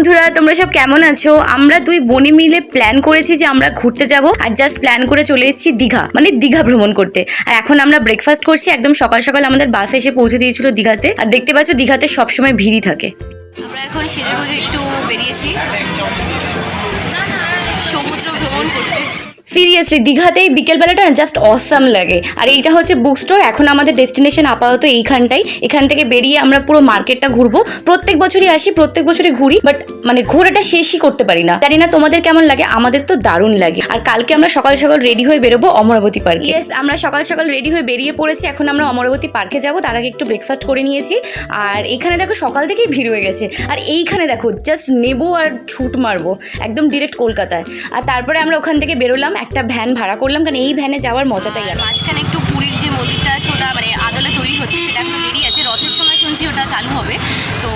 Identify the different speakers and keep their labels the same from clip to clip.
Speaker 1: বন্ধুরা, তোমরা সব কেমন আছো? আমরা দুই বনি মিলে প্ল্যান করেছি যে আমরা ঘুরতে যাব আর জাস্ট প্ল্যান করে চলে এসেছি দীঘা মানে দীঘা ভ্রমণ করতে। আর এখন আমরা ব্রেকফাস্ট করছি, একদম সকাল সকাল আমাদের বাসে এসে পৌঁছে দিয়েছিল দীঘাতে। আর দেখতে পাচ্ছ, দীঘাতে সবসময় ভিড়ই থাকে। আমরা এখন সেজে গুজে একটু বেরিয়েছি। সমুদ্র ভ্রমণ করতে। সিরিয়াসলি দীঘাতেই বিকেলবেলাটা না জাস্ট অসাম লাগে। আর এইটা হচ্ছে বুক স্টোর এখন আমাদের ডেস্টিনেশন আপাতত এইখানটাই। এখান থেকে বেরিয়ে আমরা পুরো মার্কেটটা ঘুরবো। প্রত্যেক বছরই আসি, প্রত্যেক বছরই ঘুরি বাট মানে ঘোরাটা শেষই করতে পারি না। জানি না তোমাদের কেমন লাগে, আমাদের তো দারুণ লাগে। আর কালকে আমরা সকাল সকাল রেডি হয়ে বেরোবো অমরাবতী পার্ক ইয়েস আমরা সকাল সকাল রেডি হয়ে বেরিয়ে পড়েছি, এখন আমরা অমরাবতী পার্কে যাব। তার আগে একটু ব্রেকফাস্ট করে নিয়েছি। আর এখানে দেখো সকাল থেকেই ভিড় হয়ে গেছে। আর এইখানে দেখো জাস্ট নেব আর ছুট মারবো, একদম ডিরেক্ট কলকাতায়। আর তারপরে আমরা ওখান থেকে বেরোলাম একটা ভ্যান ভাড়া করলাম, কারণ এই ভ্যানে যাওয়ার মজাটাই আর
Speaker 2: মাঝখানে একটু পুরীর যে মন্দিরটা আছে, ওটা মানে আদলে তৈরি হচ্ছে, সেটা একটু দেরি আছে। রথের সময় শুনছি ওটা চালু হবে। তো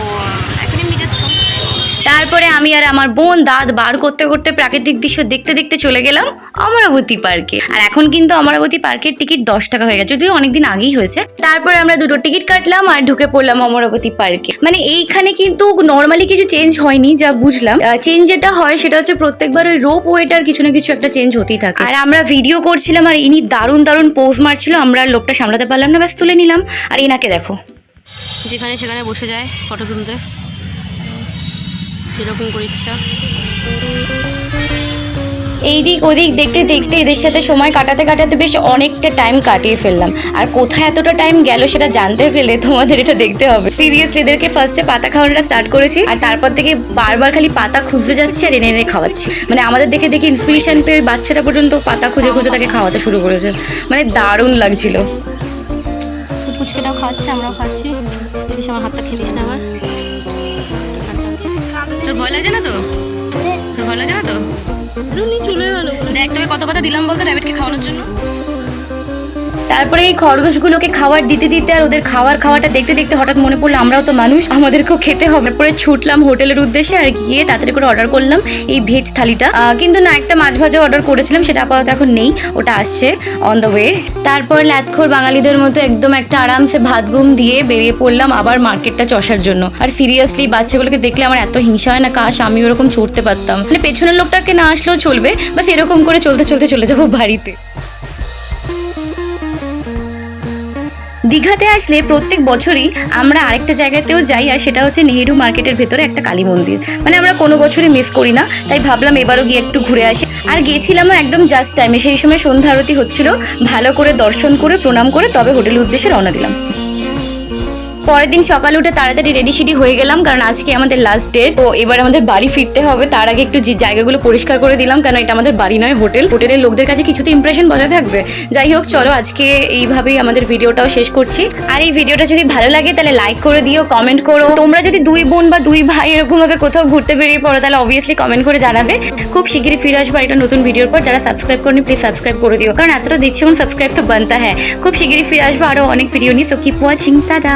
Speaker 1: তারপরে আমি আর আমার বোন দাঁত বার করতে করতে প্রাকৃতিক দৃশ্য দেখতে দেখতে চলে গেলাম অমরাবতী পার্কে। আর এখন কিন্তু অমরাবতী পার্কের টিকিট দশ টাকা হয়ে গেছে, যদিও অনেকদিন আগেই হয়েছে। তারপরে আমরা দুটো টিকিট কাটলাম আর ঢুকে পড়লাম অমরাবতী পার্কে। মানে এইখানে কিন্তু নর্মালি কিছু চেঞ্জ হয়নি, যা বুঝলাম। চেঞ্জ যেটা হয় সেটা হচ্ছে প্রত্যেকবার ওই রোপ ওয়েটার কিছু না কিছু একটা চেঞ্জ হতেই থাকে। আর আমরা ভিডিও করছিলাম আর ইনি দারুণ দারুণ পোজ মারছিল, আমরা লোকটা সামলাতে পারলাম না, ব্যাস তুলে নিলাম। আর এনাকে দেখো।
Speaker 2: যেখানে সেখানে বসে যায় ফটো তুলতে। যেরকম করে ইচ্ছা।
Speaker 1: এই দিক ওদিক দেখতে দেখতে এদের সাথে সময় কাটাতে কাটাতে বেশ অনেকটা টাইম কাটিয়ে ফেললাম। আর কোথায় এতটা টাইম গেল সেটা জানতে গেলে তোমাদের এটা দেখতে হবে। সিরিয়াসলি এদেরকে ফার্স্টে পাতা খাওয়ানোটা স্টার্ট করেছি আর তারপর থেকে বারবার খালি পাতা খুঁজতে যাচ্ছি আর এনে এনে খাওয়াচ্ছি। মানে আমাদের দেখে দেখে ইন্সপিরেশন পেয়ে বাচ্চাটা পর্যন্ত পাতা খুঁজে খুঁজে তাকে খাওয়াতে শুরু করেছে। মানে দারুণ লাগছিল।
Speaker 2: ফুচকাটাও আমরাও খাচ্ছি আমার হাতটা খেলিস না আমার ভয় লাগছে না তো? তোর ভয় লাগছে না তো? চলে গেল। দেখ তোকে কত কথা দিলাম বলতো র্যাবিটকে খাওয়ানোর জন্য?
Speaker 1: তারপরে এই খরগোশগুলোকে খাবার দিতে দিতে আর ওদের খাওয়ার খাওয়াটা দেখতে দেখতে হঠাৎ মনে পড়ল, আমরাও তো মানুষ, আমাদেরকেও খেতে হবে। তারপরে ছুটলাম হোটেলের উদ্দেশ্যে আর গিয়ে তাড়াতাড়ি করে অর্ডার করলাম এই ভেজ থালিটা। কিন্তু না, একটা মাছ ভাজা অর্ডার করেছিলাম, সেটা আপাতত এখন নেই, ওটা আসছে অন দ্য ওয়ে তারপর ল্যাথখোর বাঙালিদের মতো একদম একটা আরামসে ভাত ঘুম দিয়ে বেরিয়ে পড়লাম আবার মার্কেটটা চষার জন্য। আর সিরিয়াসলি বাচ্চাগুলোকে দেখলে আমার এত হিংসা হয় না, কাশ, আমি ওরকম চড়তে পারতাম। মানে পেছনের লোকটাকে না আসলেও চলবে, বাস এরকম করে চলতে চলতে চলে যাব বাড়িতে। দীঘাতে আসলে প্রত্যেক বছরই আমরা আরেকটা জায়গাতেও যাই, আর সেটা হচ্ছে নেহেরু মার্কেটের ভেতরে একটা কালী মন্দির। মানে আমরা কোনো বছরই মিস করি না, তাই ভাবলাম এবারও গিয়ে একটু ঘুরে আসি। আর গেছিলামও একদম জাস্ট টাইমে সেই সময় সন্ধ্যা আরতি হচ্ছিল। ভালো করে দর্শন করে, প্রণাম করে, তবে হোটেলের উদ্দেশ্যে রওনা দিলাম। পরের দিন সকালে উঠে তাড়াতাড়ি রেডি সিডি হয়ে গেলাম, কারণ আজকে আমাদের লাস্ট ডে তো এবার আমাদের বাড়ি ফিরতে হবে, তার আগে একটু জায়গাগুলো পরিষ্কার করে দিলাম কারণ এটা আমাদের বাড়ি নয়, হোটেল। হোটেলের লোকদের কাছে কিছুতে ইমপ্রেশন বজায় থাকবে। যাই হোক, চলো আজকে এইভাবেই আমাদের ভিডিওটাও শেষ করছি। আর এই ভিডিওটা যদি ভালো লাগে, তাহলে লাইক করে দিও কমেন্ট করো। তোমরা যদি দুই বোন বা দুই ভাই এরকম ভাবে কোথাও ঘুরতে বেরিয়ে পড়ো, তাহলে অবভিয়াসলি কমেন্ট করে জানাবে। খুব শিগগিরই ফিরে আসব একটা নতুন ভিডিওর পর। যারা সাবস্ক্রাইব করনি প্লিজ সাবস্ক্রাইব করে দিও। কারণ এতটা দিচ্ছি সাবস্ক্রাইব তো বানতা হ্যাঁ। খুব শিগগিরই ফিরে আসব আরও অনেক ভিডিও নিয়ে সো কিপ ওয়াচিং টাটা।